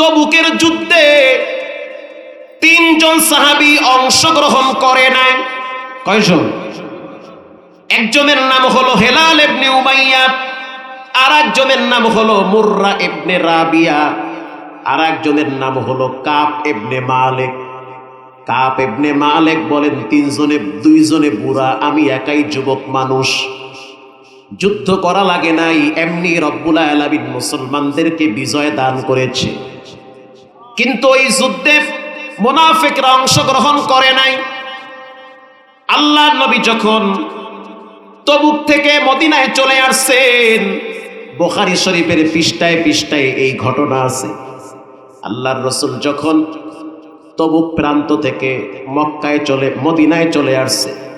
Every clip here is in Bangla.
তবুকের যুদ্ধে তিনজন সাহাবি অংশগ্রহণ করে নাই। কয়জন একজনের নাম হলো হেলাল ইবনে উমাইয়া আর একজনের নাম হলো মুর্রা এবনে রাবিয়া আর একজনের নাম হলো কাপ ইবনে মালিক। কাপ এবনে মালেক বলেন, তিনজনে, দুইজনে বুড়া, আমি একাই যুবক মানুষ। যুদ্ধ করা লাগে নাই, এমনি রব্বুল আলামিন মুসলমানদেরকে বিজয় দান করেছে। কিন্তু এই যুদ্ধে মোনাফিকরা অংশগ্রহণ করে নাই। আল্লাহ নবী যখন তবুক থেকে মদিনায় চলে আসছেন, বোখারি শরীফের পৃষ্ঠায় পৃষ্ঠায় এই ঘটনা আছে। আল্লাহর রসুল যখন তবুক প্রান্ত থেকে মক্কায় চলে, মদিনায় চলে আসছে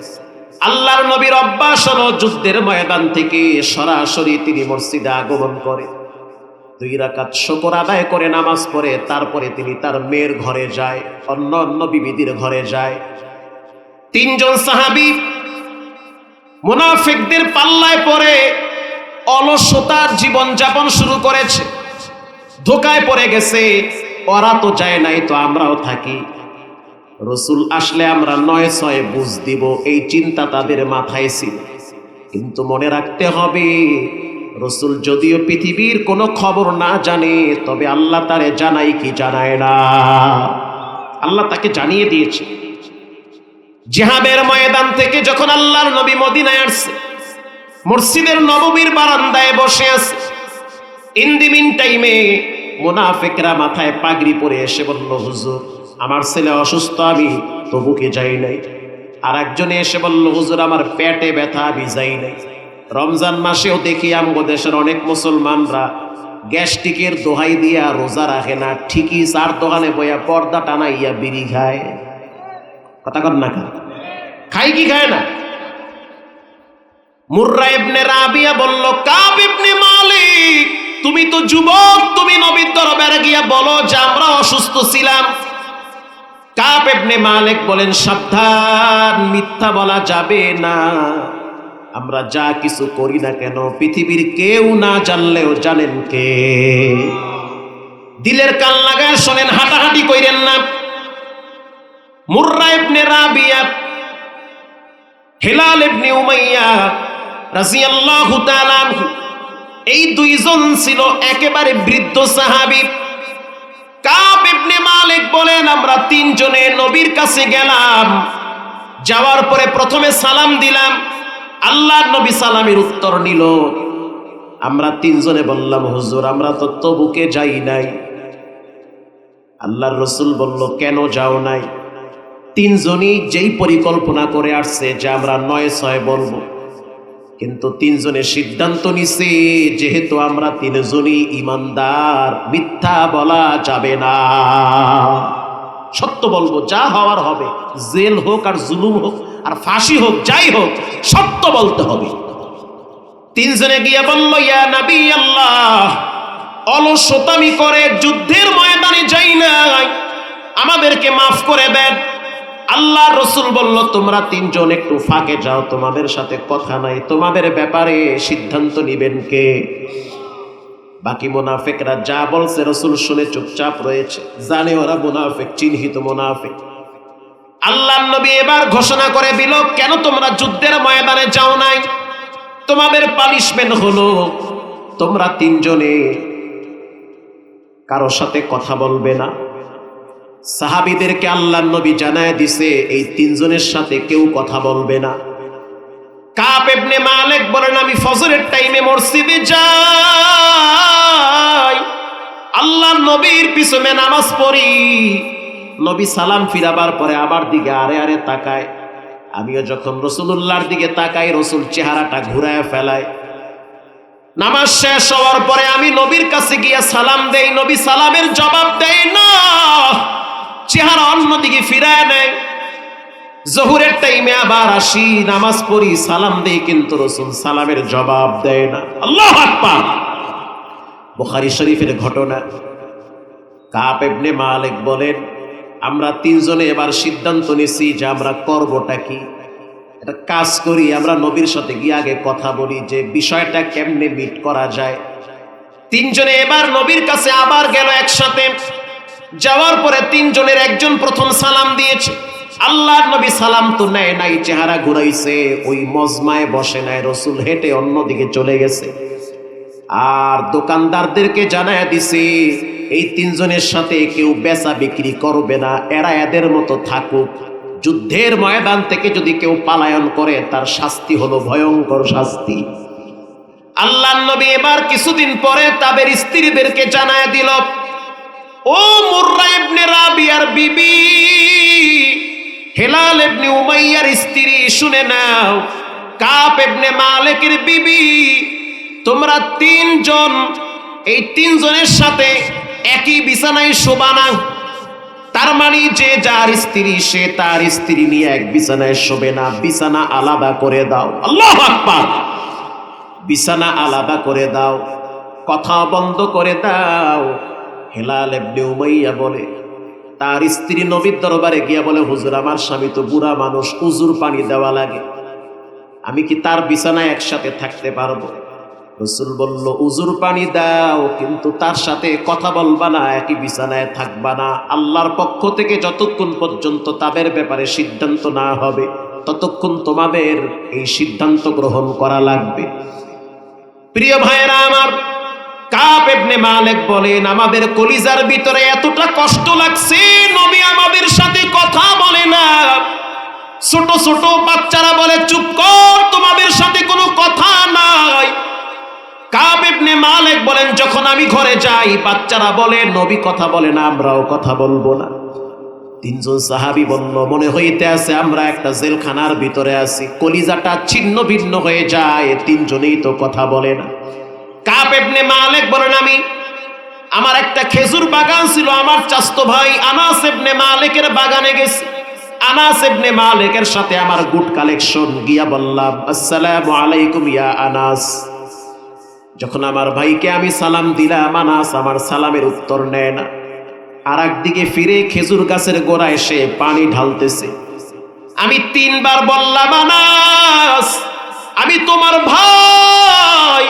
আল্লাহর নবীর অভ্যাস হলো যুদ্ধের ময়দান থেকে সরাসরি তিনি মসজিদে আগমন করে। দুই রাকাত শকর আদায় করে নামাজ পড়ে, তারপরে তিনি তার মেয়ের ঘরে যায়, অন্য অন্য বিবিদির ঘরে যায়। তিনজন সাহাবি মুনাফিকদের পাল্লায় পড়ে, অলসতার জীবন যাপন শুরু করেছে। ধোকায় পড়ে গেছে, ওরা তো যায় নাই, তো আমরাও থাকি। রসুল আসলে আমরা নয় ছয় বুঝ দিব, এই চিন্তা তাদের মাথায় ছিল। কিন্তু মনে রাখতে হবে, রসুল যদিও পৃথিবীর কোনো খবর না জানে, তবে আল্লাহ তারে জানাই কি জানায় না। আল্লাহ তাকে জানিয়ে দিয়েছে। জিহাদের ময়দান থেকে যখন আল্লাহর নবী মদিনায় আসছে, মসজিদের নবমীর বারান্দায় বসে আছে ইন দি মিন টাইমে মুনাফিকরা মাথায় পাগড়ি পরে এসে বলল, হুজুর আমার ছেলে অসুস্থ, আমি তবুকে যাই নাই? আর একজনে এসে বলল, হুজুর, আমার পেটে ব্যথা, আমি যাই নাই। রমজান মাসেও দেখি আমগো দেশের অনেক মুসলমানরা গ্যাস্ট্রিকের দোহাই দিয়া রোজা রাখে না, ঠিকই চার দোকানে বইয়া পর্দা টানাইয়া বিড়ি খায়। কথা কর না খাই কি খায় না? মুর্রা ইবনে রাবিয়া বলল, কাব ইবনে মালিক, তুমি তো যুবক, তুমি নবীর দরবারে গিয়া বলো যে আমরা অসুস্থ ছিলাম। কাব ইবনে মালিক বলেন, সাবধান, মিথ্যা বলা যাবে না। আমরা যা কিছু করি না কেন, পৃথিবীর কেউ না জানলেও জানেন কে? দিলের কান লাগায় শোনেন, হাঁটাহাঁটি কইরেন না। Murrah ibn Rabiah, Hilal ibn Umayyah রাদিয়াল্লাহু তাআলা এই দুইজন ছিল একেবারে বৃদ্ধ সাহাবী। কাব ইবনে মালিক বলেন, আমরা তিনজনে নবীর কাছে গেলাম। যাওয়ার পরে প্রথমে সালাম দিলাম। আল্লাহর নবী সালামের উত্তর নিল। আমরা তিনজনে বললাম, হুজুর, আমরা তো তবুকে যাই নাই। আল্লাহর রসুল বলল, কেন যাও নাই? তিনজনই যেই পরিকল্পনা করে আসছে যে আমরা নয় ছয় বলব। কিন্তু তিনজনের সিদ্ধান্ত নিছে, যেহেতু আমরা তিনজনই ইমানদার, মিথ্যা বলা যাবে না। সত্য বলব, যা হওয়ার হবে, জেল হোক আর জুলুম হোক আর ফাঁসি হোক, যাই হোক, সত্য বলতে হবে। তিনজনে গিয়ে বলল, ইয়া নবী আল্লাহ অলসতামি করে যুদ্ধের ময়দানে যাই নাই। আমাদেরকে মাফ করে দেন আল্লাহ রসুল বলল, তোমরা তিনজন একটু ফাঁকে যাও, তোমাদের সাথে কথা নাই। তোমাদের ব্যাপারে সিদ্ধান্ত নিবেন কে? বাকি মোনাফেকরা যা বলছে, রসুল শুনে চুপচাপ রয়েছে। জানে ওরা মোনাফেক, চিহ্নিত মোনাফেক। আল্লাহ নবী এবার ঘোষণা করে দিল, কেন তোমরা যুদ্ধের ময়দানে যাও নাই? তোমাদের পানিশমেন্ট হলো, তোমরা তিনজনে কারোর সাথে কথা বলবে না। সাহাবিদেরকে আল্লাহ নবী জানায় দিছে, এই তিনজনের সাথে কেউ কথা বলবে না। কাপ এবনে মালিক বলেন, আমি ফজরের টাইমে মসজিদে যাই। আল্লাহ নবীর পিছনে নামাজ পড়ি। নবী সালাম ফিরাবার পরে আবার দিকে আরে আরে তাকায়। আমিও যখন রসুল্লাহর দিকে তাকাই, রসুল চেহারাটা ঘুরায় ফেলায়। নামাজ শেষ হওয়ার পরে আমি নবীর কাছে গিয়ে সালাম দেই, নবী সালামের জবাব দেয় না। চেহারা অন্যদিকে ফিরায় নেয়। জহুরের টাইমে আবার আসি, নামাজ পড়ি, সালাম দেই, কিন্তু রসুল সালামের জবাব দেয় না। আল্লাহ আকবার! বুখারী শরীফের ঘটনা। কাপ এবনে মালিক বলেন, আমরা তিনজনে এবার সিদ্ধান্ত নিছি যে আমরা করবটা কি। একটা কাজ করি, আমরা নবীর সাথে গিয়ে আগে কথা বলি যে বিষয়টা কেমনে মিট করা যায়। তিনজনে এবার নবীর কাছে আবার গেল একসাথে। যাওয়ার পরে তিনজনের একজন প্রথম সালাম দিয়েছে। আল্লাহর নবী সালাম তো নেয় নাই, চেহারা ঘুরাইছে, ওই মজমায় বসে নাই, রসুল হেঁটে অন্যদিকে চলে গেছে। আর দোকানদারদেরকে জানায় দিছে, এই তিনজনের সাথে কেউ বেচা বিক্রি করবে না, এরা এদের মতো থাকুক। যুদ্ধের ময়দান থেকে যদি কেউ পালায়ন করে, তার শাস্তি হলো ভয়ঙ্কর শাস্তি। আল্লাহ নবী এবার কিছুদিন পরে তাদের স্ত্রীদেরকে জানায় দিল ও মুর্রা ইবনে রাবিয়ার বিবি, হেলাল ইবনে উমাইয়ার স্ত্রী, শুনে নাও। কাপ ইবনে মালিকের বিবি, তোমরা তিনজন, এই তিনজনের সাথে একই বিছানায় শোবানা তার মানে যে যার স্ত্রী, সে তার স্ত্রী নিয়ে এক বিছানায় শোবে না। বিছানা আলাদা করে দাও। আল্লাহ আকবার! বিছানা আলাদা করে দাও। কথা বন্ধ করে দাও। হেলাল এবনে উমাইয়া বলে, তার স্ত্রী নবীর দরবারে গিয়া বলে, হুজুর, আমার স্বামী তো বুড়া মানুষ, উজুর পানি দেওয়া লাগে। আমি কি তার বিছানায় একসাথে থাকতে পারব? রসুল বলল, উজুর পানি দাও, কিন্তু তার সাথে কথা বলবা না, একই বিছানায় থাকবা না। আল্লাহর পক্ষ থেকে যতক্ষণ পর্যন্ত তাদের ব্যাপারে সিদ্ধান্ত না হবে, ততক্ষণ তোমাদের এই সিদ্ধান্ত গ্রহণ করা লাগবে। প্রিয় ভাইয়েরা আমার কাপ এবনে মালিক বলেন, আমাদের কলিজার ভিতরে এতটা কষ্ট লাগছে, নবী আমাদের সাথে কথা বলে না। ছোট ছোট বাচ্চারা বলে, চুপ কর, তোমাদের সাথে কোনো কথা নাই। কাব ইবনে মালিক বলেন, যখন আমি ঘরে যাই, বাচ্চারা বলে, নবী কথা বলে না, আমরাও কথা বলব না। তিনজন সাহাবি বলল, মনে হইতে আছে আমরা একটা জেলখানার ভিতরে আছি, কলিজাটা ছিন্ন ভিন্ন হয়ে যায়, তিনজনেই তো কথা বলে না। কাপ ইবনে মালিক বলেন, আমি আমার একটা খেজুর বাগান ছিল, আমার চাস্তো ভাই আনাস ইবনে মালিকের বাগানে গেছি। আনাস ইবনে মালিকের সাথে আমার গুড কালেকশন। গিয়া বললাম, আসসালামু আলাইকুম ইয়া আনাস। যখন আমার ভাইকে আমি সালাম দিলাম, আনাস আমার সালামের উত্তর নেয় না। আর একদিকে ফিরে খেজুর গাছের গোড়ায় সে পানি ঢালতেছে। আমি তিনবার বললাম, আনাস, আমি তোমার ভাই।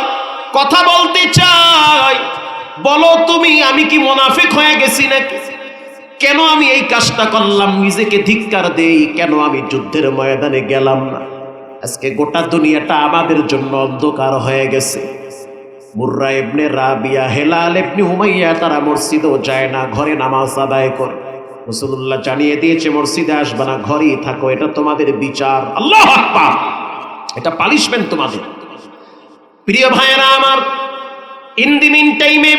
কথা বলতে চাই। বলো তুমি, আমি কি মোনাফিক হয়ে গেছি নাকি? কেন আমি এই কাজটা করলাম? নিজেকে ধিক্কার দেই। কেন আমি যুদ্ধের ময়দানে গেলাম না? আজকে গোটা দুনিয়াটা আমাদের জন্য অন্ধকার হয়ে গেছে। Murrah ibn Rabiah, Hilal ibn Umayyah, তারা মসজিদেও যায় না, ঘরে নামাজ আদায় করে। রসুল্লাহ জানিয়ে দিয়েছে, মসজিদে আসবে না, ঘরেই থাকো। এটা তোমাদের বিচার। আল্লাহ এটা পালিশমেন্ট তোমাদের। প্রিয় ভাইয়েরা আমার ইন দি মিন টাইমে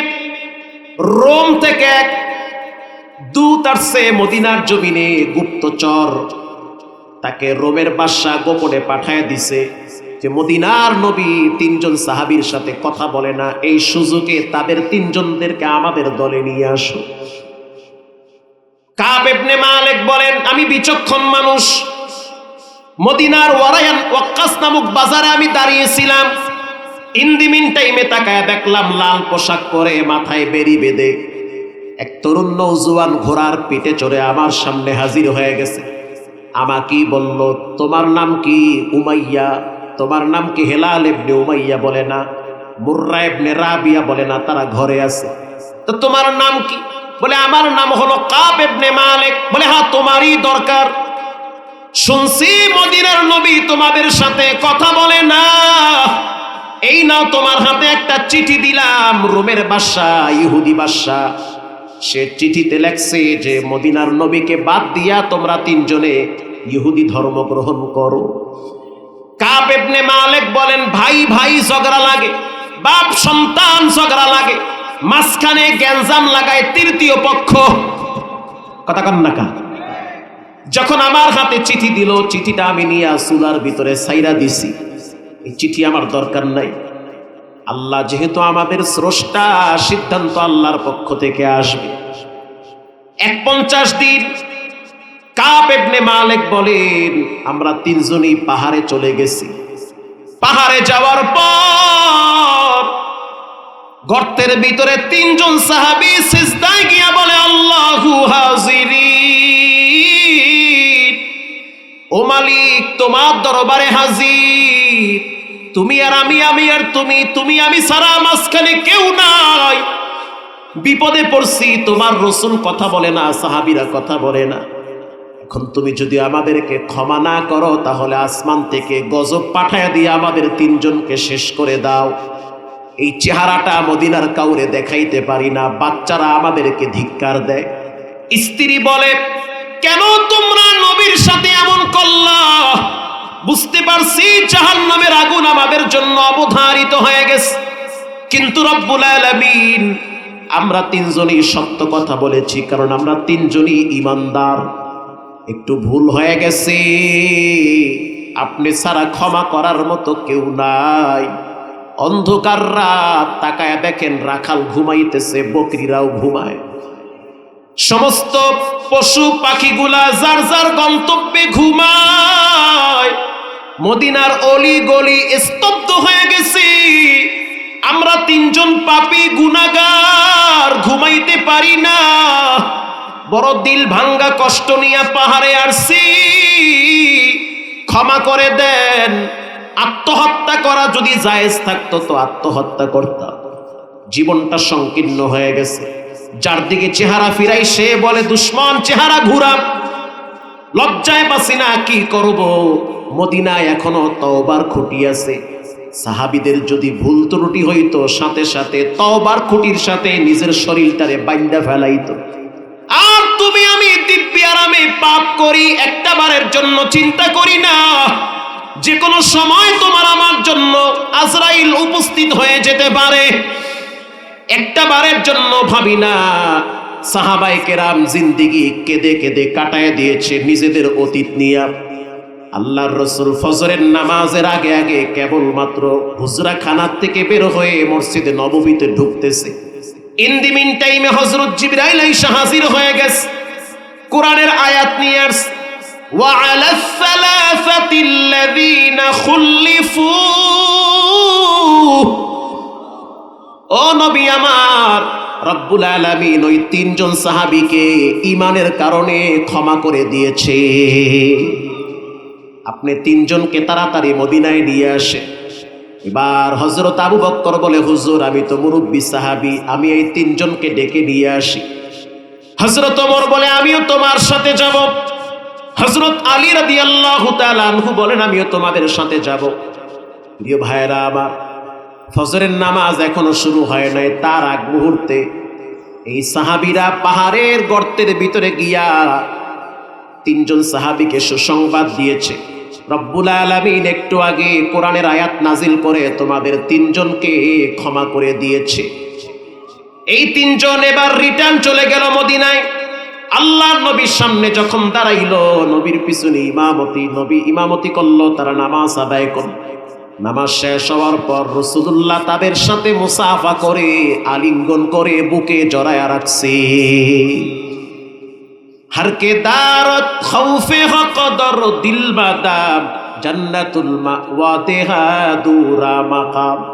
রোম থেকে এক দূত আসছে মদিনার জমিনে গুপ্তচর তাকে রোমের বাদশাহ গোপনে পাঠায় দিছে যে মদিনার নবী তিনজন সাহাবীর সাথে কথা বলে না, এই সুযোগে তাদের তিনজনদেরকে আমাদের দলে নিয়ে আসো। কাব ইবনে মালিক বলেন, আমি বিচক্ষণ মানুষ। মদিনার ওয়ারায়ান ওয়াক্কাস নামক বাজারে আমি দাঁড়িয়েছিলাম। ইন্দিমিন টাইমে তাকায় দেখলাম লাল পোশাক পরে মাথায় বেরি বেঁধে এক তরুণ নৌজওয়ান ঘোড়ার পিঠে চড়ে আমার সামনে হাজির হয়ে গেছে। আমাকেই বলল, তোমার নাম কি উমাইয়া? তোমার নাম কি হেলাল ইবনে উমাইয়া বলে না? মুর্রা ইবনে রাবিয়া বলে না? তারা ঘরে আছে। তো তোমার নাম কি? বলে, আমার নাম হলো কাব ইবনে মালেক। বলে হ্যাঁ তোমারই দরকার। শুনছি মদিনার নবী তোমাদের সাথে কথা বলে না। এই নাও তোমার হাতে একটা চিঠি দিলাম, রোমের বাদশাহ ইহুদি বাদশাহ সে চিঠিতে লেখছে যে, মদিনার নবীকে বাদ দিয়া তোমরা তিনজনে ইহুদি ধর্ম গ্রহণ করো। কাপ এবনে মালিক বলেন, ভাই ভাই, ঝগড়া লাগে। বাপ, সন্তান, ঝগড়া লাগে। মাঝখানে গ্যাঞ্জাম লাগায় তৃতীয় পক্ষ। কথা কন না যখন আমার হাতে চিঠি দিল, চিঠিটা আমি নিয়ে চুলার ভিতরে সাইরা দিছি। এই চিঠি আমার দরকার নাই। আল্লাহ যেহেতু আমাদের স্রষ্টা, সিদ্ধান্ত আল্লাহর পক্ষ থেকে আসবে। এক পঞ্চাশ দিন কাপ এবনে মালিক বলেন, আমরা তিনজনই পাহাড়ে চলে গেছি। পাহাড়ে যাওয়ার পর গর্তের ভিতরে তিনজন সাহাবি সিজদায় গিয়া বলে, আল্লাহু হাজির ও মালিক, তোমার দরবারে হাজির। তুমি আর আমি আমি আর তুমি তুমি, আমি সারা মাঝখানে কেউ নাই। বিপদে পড়ছি, তোমার রসুল কথা বলে না, সাহাবিরা কথা বলে না। এখন তুমি যদি আমাদেরকে ক্ষমা না করো, তাহলে আসমান থেকে গজব পাঠায় দিয়ে আমাদের তিনজনকে শেষ করে দাও। এই চেহারাটা মদিনার কাউরে দেখাইতে পারি না, বাচ্চারা আমাদেরকে ধিক্কার দেয়। স্ত্রী বলে, কেন তোমরা নবীর সাথে এমন করলা? বুঝতে পারছি, জাহান্নামের আগুন আমাদের জন্য অবধারিত হয়ে গেছে। কিন্তু রব্বুল আলামিন, আমরা তিনজনই সত্য কথা বলেছি, কারণ আমরা তিনজনই ইমানদার একটু ভুল হয়ে গেছে। আপনি ছাড়া ক্ষমা করার মতো কেউ নাই। অন্ধকার রাত তাকায় দেখেন, রাখাল ঘুমাইতেছে, বকরিরাও ঘুমায়। সমস্ত পশু পাখিগুলা যার যার গন্তব্যে ঘুমায়। মদিনার অলি গলি স্তব্ধ হয়ে গেছে। আমরা তিনজন পাপি গুনাগার, ঘুমাইতে পারি না। বড় দিল ভাঙ্গা কষ্ট নিয়ে পাহাড়ে আসছি। ক্ষমা করে দেন। আত্মহত্যা করা যদি জায়েজ থাকতো তো আত্মহত্যা করতাম। জীবনটা সংকীর্ণ হয়ে গেছে। যার দিকে চেহারা ফিরাই সে বলে, দুশ্মন, চেহারা ঘুরা লজ্জায় বাসি না কি করব? মদিনায় এখনও তওবার খুঁটি আছে। সাহাবিদের যদি ভুল ত্রুটি হইতো, সাথে সাথে তওবার খুঁটির সাথে নিজের শরীরটারে বাইন্দা ফেলাইতো। আর তুমি আমি দিব্যি আরামে পাপ করি, একটা বারের জন্য চিন্তা করি না। যে কোনো সময় তোমার আমার জন্য আজরাইল উপস্থিত হয়ে যেতে পারে। একটা বারের জন্য ভাবি না। সাহাবাই কেরাম জিন্দিগি কেঁদে কেঁদে কাটায় দিয়েছে নিজেদের অতীত নিয়ে আল্লাহর রসুল ফজরের নামাজের আগে আগে কেবলমাত্র হুজরা খানার থেকে বের হয়ে মসজিদে নববীতে ঢুকতেছে ইন দি মিন টাইমে হজরত জিবরাইল আইসা হাজির হয়ে গেছে কোরআনের আয়াত নিয়ে আস وعلى الثلاثة الذين خلفوا ও নবী আমার রব্বুল আলামিন ওই তিনজন সাহাবিকে ইমানের কারণে ক্ষমা করে দিয়েছে। আপনি তিনজনকে তাড়াতাড়ি মদিনায় নিয়ে আসে এবার হজরত আবু বক্কর বলে, হুজুর, আমি তো মুরব্বী সাহাবি, আমি এই তিনজনকে ডেকে নিয়ে আসি। হজরত ওমর বলে, আমিও তোমার সাথে যাব। হজরত আলী রাদি আল্লাহ আনহু বলেন, আমিও তোমাদের সাথে যাব। প্রিয় ভাইরা আমার ফজরের নামাজ এখনও শুরু হয় নাই। তার আগ মুহূর্তে এই সাহাবিরা পাহাড়ের গর্তের ভিতরে গিয়া তিনজন সাহাবিকে সুসংবাদ দিয়েছে। রব্বুল আলমিন একটু আগে কোরআনের আয়াত নাজিল করে তোমাদের তিনজনকে ক্ষমা করে দিয়েছে। এই তিনজন এবার রিটার্ন চলে গেল মদিনায়। আল্লাহর নবীর সামনে যখন দাঁড়াইলো, নবীর পিছনে ইমামতি, নবী ইমামতি করল, তারা নামাজ আদায় করল। নামাজ শেষ হওয়ার পর রসুল্লাহ তাদের সাথে মুসাফা করে আলিঙ্গন করে বুকে জড়ায়া রাখছে। হারকে দারত খৌফে হকদর দিল বাদাম, জান্নাতুল মাওয়া দেহা দুরা মাকাম।